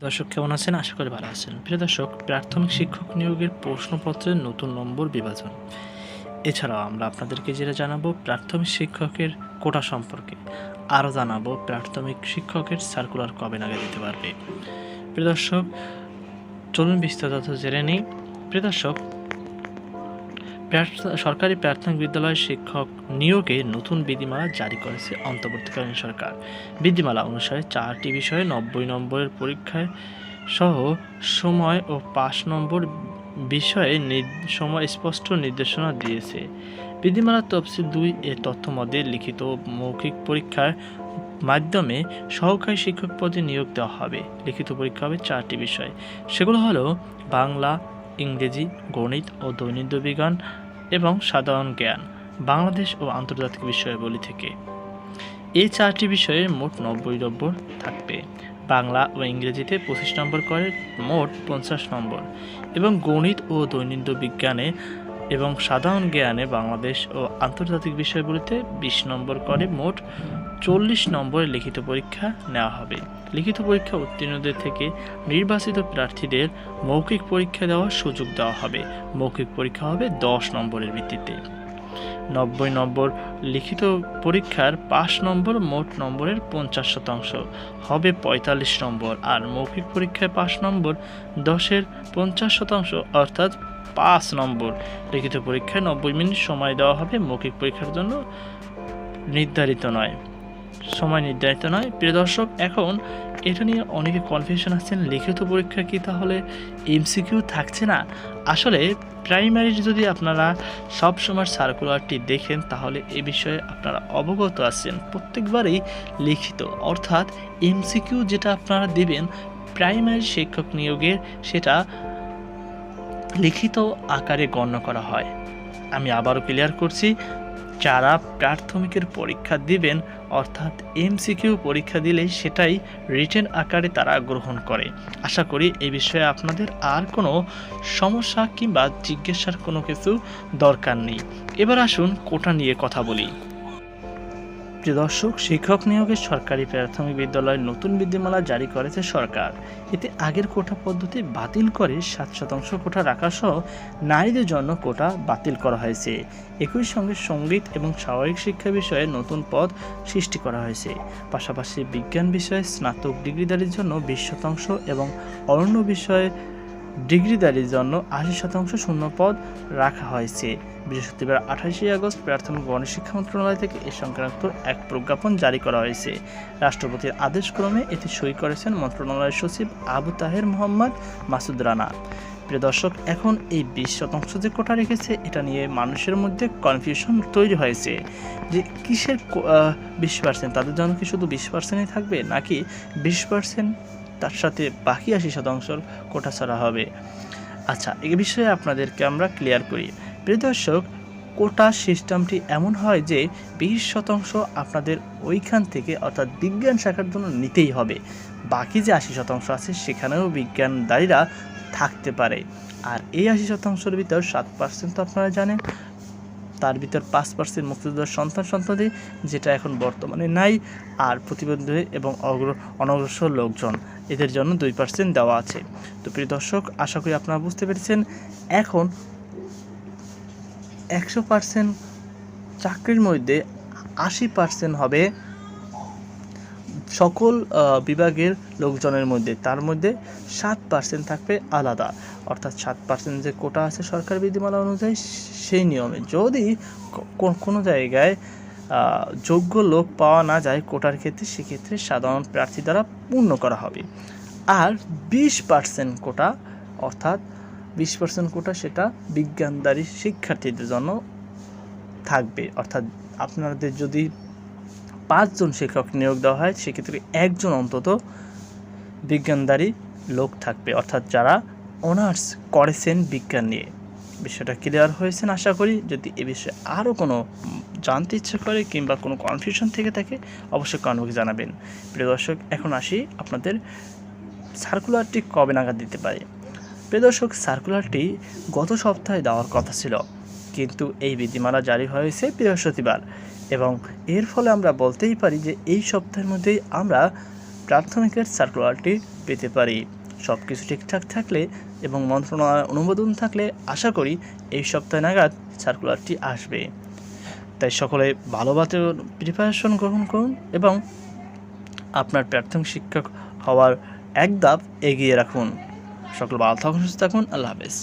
দর্শক, কেমন আছেন? আশা করি ভালো আছেন। প্রিয় দর্শক, প্রাথমিক শিক্ষক নিয়োগের প্রশ্নপত্রের নতুন নম্বর বিভাজন। এছাড়াও আমরা আপনাদেরকে যেটা জানাব, প্রাথমিক শিক্ষকের কোটা সম্পর্কে। আরও জানাব, প্রাথমিক শিক্ষকের সার্কুলার কবে নাগে দিতে পারবে। প্রিয় দর্শক, চলুন বিস্তারিত জেনে নিই। প্রিয় দর্শক সরকারি প্রাথমিক বিদ্যালয় শিক্ষক নিয়োগে নতুন বিধিমালা জারি করেছে অন্তর্বর্তীকালীন সরকার। বিধিমালা অনুসারে চারটি বিষয়ে নব্বই নম্বরের পরীক্ষায় সহ সময় ও পাঁচ নম্বর বিষয়ে সময় স্পষ্ট নির্দেশনা দিয়েছে। বিধিমালা তফসিল দুই এ তথ্য মধ্যে লিখিত মৌখিক পরীক্ষার মাধ্যমে সহকারী শিক্ষক পদে নিয়োগ দেওয়া হবে। লিখিত পরীক্ষা হবে চারটি বিষয়। সেগুলো হলো বাংলা, ইংরেজি, গণিত ও দৈনন্দিন বিজ্ঞান এবং সাধারণ জ্ঞান বাংলাদেশ ও আন্তর্জাতিক বিষয়াবলী থেকে। এই চারটি বিষয়ে মোট নব্বই নম্বর থাকবে। বাংলা ও ইংরেজিতে পঁচিশ নম্বর করে, মোট পঞ্চাশ নম্বর। এবং গণিত ও দৈনন্দিন বিজ্ঞানে এবং সাধারণ জ্ঞানে বাংলাদেশ ও আন্তর্জাতিক বিষয়গুলিতে বিশ নম্বর করে, মোট চল্লিশ নম্বরের লিখিত পরীক্ষা নেওয়া হবে। লিখিত পরীক্ষা উত্তীর্ণদের থেকে নির্বাচিত প্রার্থীদের মৌখিক পরীক্ষা দেওয়ার সুযোগ দেওয়া হবে। মৌখিক পরীক্ষা হবে দশ নম্বরের ভিত্তিতে। নব্বই নম্বর, লিখিত পরীক্ষার পাঁচ নম্বর মোট নম্বরের পঞ্চাশ শতাংশ। হবে পঁয়তাল্লিশ নম্বর আর মৌখিক পরীক্ষায় পাঁচ নম্বর দশের পঞ্চাশ শতাংশ অর্থাৎ পাঁচ নম্বর। লিখিত পরীক্ষায় নব্বই মিনিট সময় দেওয়া হবে। মৌখিক পরীক্ষার জন্য নির্ধারিত নয়। সময় নির্ধারিত নয়। প্রিয় দর্শক, এখন এটা নিয়ে অনেকে কনফিউশন আসছেন লিখিত পরীক্ষা কি তাহলে এমসিকিউ থাকছে না? আসলে প্রাইমারি যদি আপনারা সব সময় সার্কুলারটি দেখেন, তাহলে এ বিষয়ে আপনারা অবগত আছেন। প্রত্যেকবারই লিখিত, অর্থাৎ এমসিকিউ যেটা আপনারা দেবেন প্রাইমারি শিক্ষক নিয়োগের, সেটা লিখিত আকারে গণ্য করা হয়। আমি আবারও ক্লিয়ার করছি যারা প্রাথমিকের পরীক্ষা দিবেন, অর্থাৎ এমসিকিউ পরীক্ষা দিলেই সেটাই রিটেন আকারে তারা গ্রহণ করে। আশা করি এই বিষয়ে আপনাদের আর কোনো সমস্যা কিংবা জিজ্ঞাসার কোনো কিছু দরকার নেই। এবার আসুন কোটা নিয়ে কথা বলি। প্রিয় দর্শক, শিক্ষক নিয়োগের সরকারি প্রাথমিক বিদ্যালয়ে নতুন বিধিমালা জারি করেছে সরকার। এতে আগের কোটা পদ্ধতি বাতিল করে সাত শতাংশ কোটা রাখা সহ নারীদের জন্য কোটা বাতিল করা হয়েছে। একই সঙ্গে সংগীত এবং স্বাভাবিক শিক্ষা বিষয়ে নতুন পদ সৃষ্টি করা হয়েছে। পাশাপাশি বিজ্ঞান বিষয়ে স্নাতক ডিগ্রিধারীর জন্য বিশ শতাংশ এবং অরণ্য বিষয়ে ডিগ্রিধারীর জন্য আশি শতাংশ শূন্য পদ রাখা হয়েছে। বৃহস্পতিবার আঠাশে আগস্ট প্রাথমিক গণশিক্ষা মন্ত্রণালয় থেকে এ সংক্রান্ত এক প্রজ্ঞাপন জারি করা হয়েছে। রাষ্ট্রপতির আদেশক্রমে এতে সই করেছেন মন্ত্রণালয়ের সচিব আবু তাহের মোহাম্মদ মাসুদ রানা। প্রিয় দর্শক, এখন এই বিশ শতাংশ যে কোটা রেখেছে, এটা নিয়ে মানুষের মধ্যে কনফিউশন তৈরি হয়েছে যে কিসের বিশ পার্সেন্ট তাদের জন্য কি শুধু বিশ পার্সেন্টই থাকবে নাকি বিশ পার্সেন্ট তার সাথে বাকি আশি শতাংশর কোটা ছাড়া হবে। আচ্ছা এ বিষয়ে আপনাদেরকে আমরা ক্লিয়ার করি। প্রিয় দর্শক কোটা সিস্টেমটি এমন হয় যে বিশ শতাংশ আপনাদের ওইখান থেকে অর্থাৎ বিজ্ঞান শাখার জন্য নিতেই হবে। বাকি যে আশি শতাংশ আছে, সেখানেও বিজ্ঞানদারীরা থাকতে পারে। আর এই আশি শতাংশের ভিতর সাত পার্সেন্ট তো আপনারা জানেন তার ভিতর পাঁচ পার্সেন্ট মুক্তিযোদ্ধার সন্তান সন্ততি, যেটা এখন বর্তমানে নাই, আর প্রতিবন্ধী এবং অগ্র, অনগ্রসর লোকজন, এদের জন্য দুই পার্সেন্ট দেওয়া আছে। তো প্রিয় দর্শক, আশা করি আপনারা বুঝতে পেরেছেন, এখন একশো পার্সেন্ট চাকরির মধ্যে আশি পার্সেন্ট হবে সকল বিভাগের লোকজনের মধ্যে, তার মধ্যে সাত পার্সেন্ট থাকবে আলাদা। অর্থাৎ সাত পার্সেন্ট যে কোটা আছে সরকার বিধিমালা অনুযায়ী, সেই নিয়মে। যদি কোনো জায়গায় যোগ্য লোক পাওয়া না যায় কোটার ক্ষেত্রে, সেক্ষেত্রে সাধারণ প্রার্থী দ্বারা পূর্ণ করা হবে। আর বিশ পার্সেন্ট কোটা, অর্থাৎ বিশ পার্সেন্ট কোটা সেটা বিজ্ঞানদারী শিক্ষার্থীদের জন্য থাকবে। অর্থাৎ আপনাদের যদি পাঁচজন শিক্ষক নিয়োগ দেওয়া হয়, সেক্ষেত্রে একজন অন্তত বিজ্ঞানদারী লোক থাকবে। অর্থাৎ যারা অনার্স করেছেন বিজ্ঞান নিয়ে। বিষয়টা ক্লিয়ার হয়েছেন আশা করি। যদি এ বিষয়ে আরও কোনো জানতে ইচ্ছে করে কিংবা কোনো কনফিউশন থেকে থাকে, অবশ্যই কনভোক জানাবেন। প্রিয় দর্শক, এখন আসি আপনাদের সার্কুলারটি কবে নাগাদ দিতে পারে? প্রিয় দর্শক সার্কুলারটি গত সপ্তাহে দেওয়ার কথা ছিল, কিন্তু এই বিধিমালা জারি হয়েছে বৃহস্পতিবার। এবং এর ফলে আমরা বলতেই পারি যে এই সপ্তাহের মধ্যেই আমরা প্রাথমিকের সার্কুলারটি পেতে পারি। সব কিছু ঠিকঠাক থাকলে এবং মন্ত্রণালয়ের অনুমোদন থাকলে আশা করি এই সপ্তাহ নাগাদ সার্কুলারটি আসবে। তাই সকলে ভালোভাবে প্রিপারেশন গ্রহণ করুন এবং আপনার প্রাথমিক শিক্ষক হওয়ার এক ধাপ এগিয়ে রাখুন। সকল ভালো থাকুন, সুস্থ থাকুন, আল্লাহ হাফেজ।